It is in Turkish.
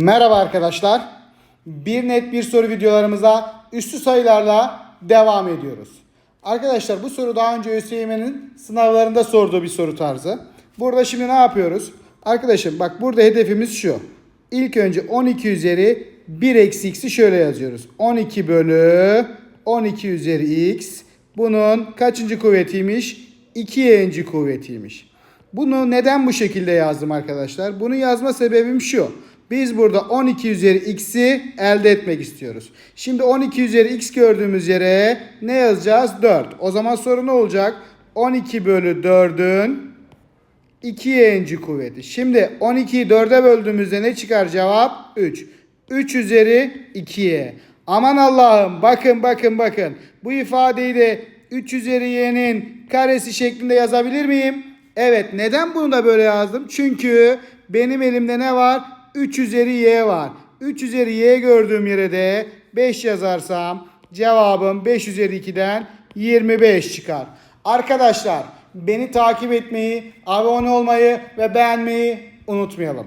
Merhaba arkadaşlar. Bir net bir soru videolarımıza üstü sayılarla devam ediyoruz. Arkadaşlar bu soru daha önce ÖSYM'nin sınavlarında sorduğu bir soru tarzı. Burada şimdi ne yapıyoruz? Arkadaşım bak burada hedefimiz şu. İlk önce 12 üzeri 1 eksi x'i şöyle yazıyoruz. 12 bölü 12 üzeri x. Bunun kaçıncı kuvvetiymiş? 2y'inci kuvvetiymiş. Bunu neden bu şekilde yazdım arkadaşlar? Bunu yazma sebebim şu. Biz burada 12 üzeri x'i elde etmek istiyoruz. Şimdi 12 üzeri x gördüğümüz yere ne yazacağız? 4. O zaman soru ne olacak? 12 bölü 4'ün 2y'inci kuvveti. Şimdi 12'yi 4'e böldüğümüzde ne çıkar cevap? 3. 3 üzeri 2y. Aman Allah'ım bakın bakın bakın. Bu ifadeyi de 3 üzeri y'nin karesi şeklinde yazabilir miyim? Evet neden bunu da böyle yazdım? Çünkü benim elimde ne var? 3 üzeri y var. 3 üzeri y gördüğüm yere de 5 yazarsam cevabım 5 üzeri 2'den 25 çıkar. Arkadaşlar beni takip etmeyi, abone olmayı ve beğenmeyi unutmayalım.